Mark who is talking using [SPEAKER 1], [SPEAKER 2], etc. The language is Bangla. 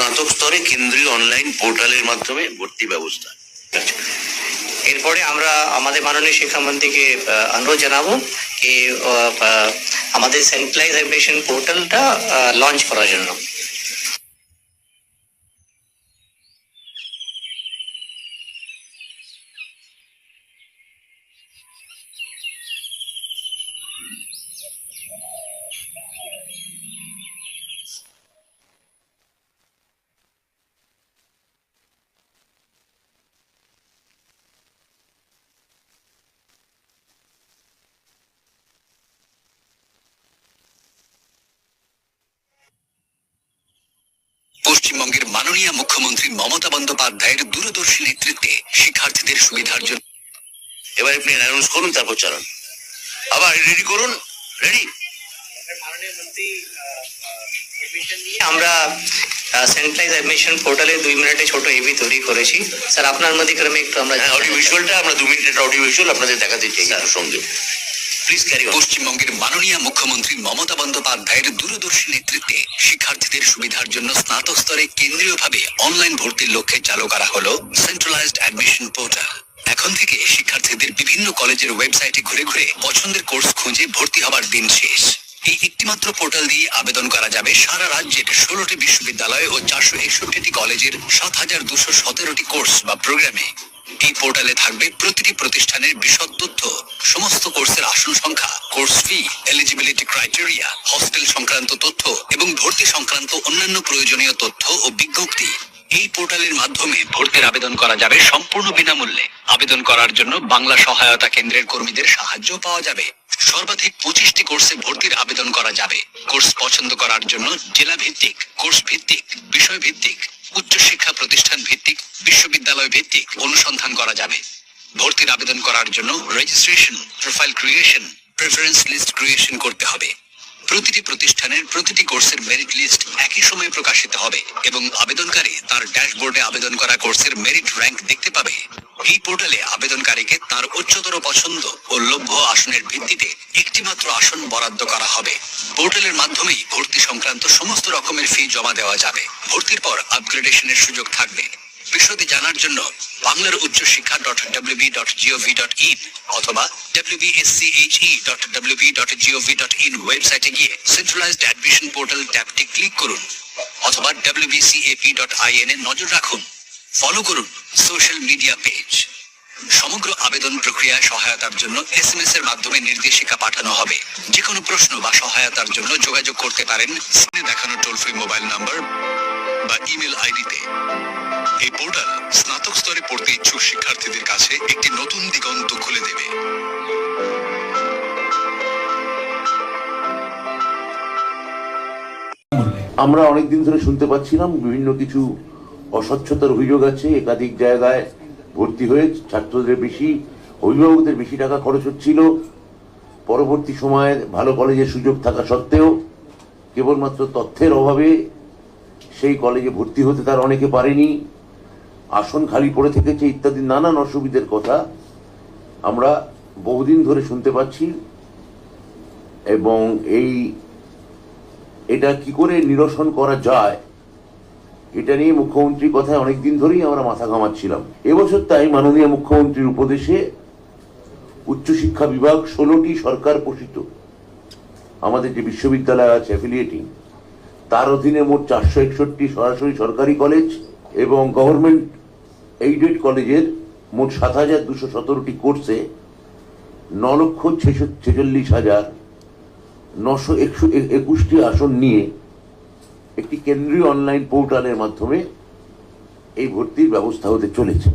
[SPEAKER 1] স্নাতক স্তরে কেন্দ্রীয় অনলাইন পোর্টালের মাধ্যমে ভর্তি ব্যবস্থা।
[SPEAKER 2] এরপরে আমরা আমাদের মাননীয় শিক্ষামন্ত্রীকে অনুরোধ জানাব আহ, আমাদের সেন্ট্রালাইজ এডমিশন পোর্টালটা লঞ্চ করার জন্য।
[SPEAKER 3] পশ্চিমবঙ্গের মাননীয় মুখ্যমন্ত্রী মমতা বন্দ্যোপাধ্যায়ের দূরদর্শী নেতৃত্বে শিক্ষার্থীদের সুবিধার জন্য।
[SPEAKER 1] এবার আপনি অ্যানাউন্স করুন তারপর চালান। আবার রেডি করুন রেডি
[SPEAKER 2] আমরা সেন্ট্রালাইজ এডমিশন পোর্টালে দুই মিনিটে ছোট এবি তৈরি করেছি। স্যার আপনার মধ্যে ক্রমে একটু আমরা
[SPEAKER 1] হ্যাঁ অডিও ভিজুয়ালটা আমরা দু মিনিটের অডিও ভিজুয়াল আপনাদের দেখাতে চাই সঙ্গে। প্লিজ ক্যারি
[SPEAKER 3] পশ্চিমবঙ্গের মাননীয় মুখ্যমন্ত্রী মমতা বন্দ্যোপাধ্যায়ের দূরদর্শী নেতৃত্বে সুবিধার জন্য স্নাতক স্তরে কেন্দ্রীয়ভাবে অনলাইন ভর্তির লক্ষ্যে চালু করা হলো সেন্ট্রালাইজড অ্যাডমিশন পোর্টাল এখন থেকে শিক্ষার্থীদের বিভিন্ন কলেজের ওয়েবসাইটে ঘুরে ঘুরে পছন্দের কোর্স খুঁজে ভর্তি হবার দিন শেষ। এই একটিমাত্র পোর্টাল দিয়ে আবেদন করা যাবে সারা রাজ্যের ষোলোটি বিশ্ববিদ্যালয় ও চারশো একষট্টিটি কলেজের সাত হাজার দুশো সতেরোটি কোর্স বা প্রোগ্রামে এই পোর্টালে থাকবে প্রতিটি প্রতিষ্ঠানের বিশদ তথ্য। বিজ্ঞপ্তি এই পোর্টালের মাধ্যমে ভর্তির আবেদন করা যাবে সম্পূর্ণ বিনামূল্যে। আবেদন করার জন্য বাংলা সহায়তা কেন্দ্রের কর্মীদের সাহায্য পাওয়া যাবে। সর্বাধিক পঁচিশটি কোর্সে ভর্তির আবেদন করা যাবে। কোর্স পছন্দ করার জন্য জেলা ভিত্তিক কোর্স ভিত্তিক বিষয় ভিত্তিক উচ্চশিক্ষা প্রতিষ্ঠান ভিত্তিক বিশ্ববিদ্যালয় ভিত্তিক অনুসন্ধান করা যাবে। ভর্তির আবেদন করার জন্য registration profile creation preference list creation করতে হবে। প্রতিটি প্রতিষ্ঠানের প্রতিটি কোর্সের মেরিট লিস্ট একই সময়ে প্রকাশিত হবে এবং আবেদনকারী তার ড্যাশবোর্ডে আবেদন করা কোর্সের মেরিট র্যাঙ্ক দেখতে পাবে। এই পোর্টালে আবেদনকারীকে তার উচ্চতর পছন্দ ও লভ্য আসনের ভিত্তিতে একটিমাত্র আসন বরাদ্দ করা হবে। পোর্টালের মাধ্যমেই ভর্তি সংক্রান্ত সমস্ত রকমের ফি জমা দেওয়া যাবে। ভর্তির পর আপগ্রেডেশনের সুযোগ থাকবে। বিশদে জানার জন্য বাংলার উচ্চশিক্ষা dot WB dot GOV dot in অথবা WBSCHE dot WB dot GOV dot in ওয়েবসাইটে গিয়ে সেন্ট্রালাইজড অ্যাডমিশন পোর্টাল ট্যাবটি ক্লিক করুন অথবা ডাব্লিউবিসিএপি ডট আইএন এ নজর রাখুন। ফলো করুন সোশ্যাল মিডিয়া পেজ সমগ্র আবেদন প্রক্রিয়ায় সহায়তার জন্য এসএমএস এর মাধ্যমে নির্দেশিকা পাঠানো হবে। যে কোনো প্রশ্ন বা সহায়তার জন্য যোগাযোগ করতে পারেন। স্ক্রিনে দেখানো টোল ফ্রি মোবাইল নাম্বার বা ইমেল আইডিতে। এই পোর্টাল স্নাতক স্তরে পড়তে ইচ্ছুক শিক্ষার্থীদের কাছে একটি নতুন দিগন্ত খুলে দেবে।
[SPEAKER 4] আমরা অনেকদিন ধরে শুনতে পাচ্ছিলাম, বিভিন্ন কিছু অস্বচ্ছতার অভিযোগ আছে, একাধিক জায়গায় ভর্তি হয়ে ছাত্রদের বেশি, অভিভাবকদের বেশি টাকা খরচ হচ্ছিল। পরবর্তী সময়ে ভালো কলেজের সুযোগ থাকা সত্ত্বেও কেবলমাত্র তথ্যের অভাবে সেই কলেজে ভর্তি হতে তার অনেকে পারেনি। আসন খালি পড়ে থেকেছে ইত্যাদি নানান অসুবিধার কথা আমরা বহুদিন ধরে শুনতে পাচ্ছি। এবং এই এটা কি করে নিরসন করা যায়, এটা নিয়ে মুখ্যমন্ত্রীর কথায় অনেকদিন ধরেই আমরা মাথা ঘামাচ্ছিলাম। এবছর তাই মাননীয় মুখ্যমন্ত্রীর উপদেশে উচ্চশিক্ষা বিভাগ ষোলোটি সরকার পোষিত। আমাদের যে বিশ্ববিদ্যালয় আছে অ্যাফিলিয়েটিং তার অধীনে মোট চারশো একষট্টি সরাসরি সরকারি কলেজ এবং গভর্নমেন্ট এইডেড কলেজের মোট সাত হাজার দুশো সতেরোটি কোর্সে ন লক্ষ ছেচল্লিশ হাজার নশো একশো একুশটি আসন নিয়ে একটি কেন্দ্রীয় অনলাইন পোর্টালের মাধ্যমে এই ভর্তির ব্যবস্থা হতে চলেছে।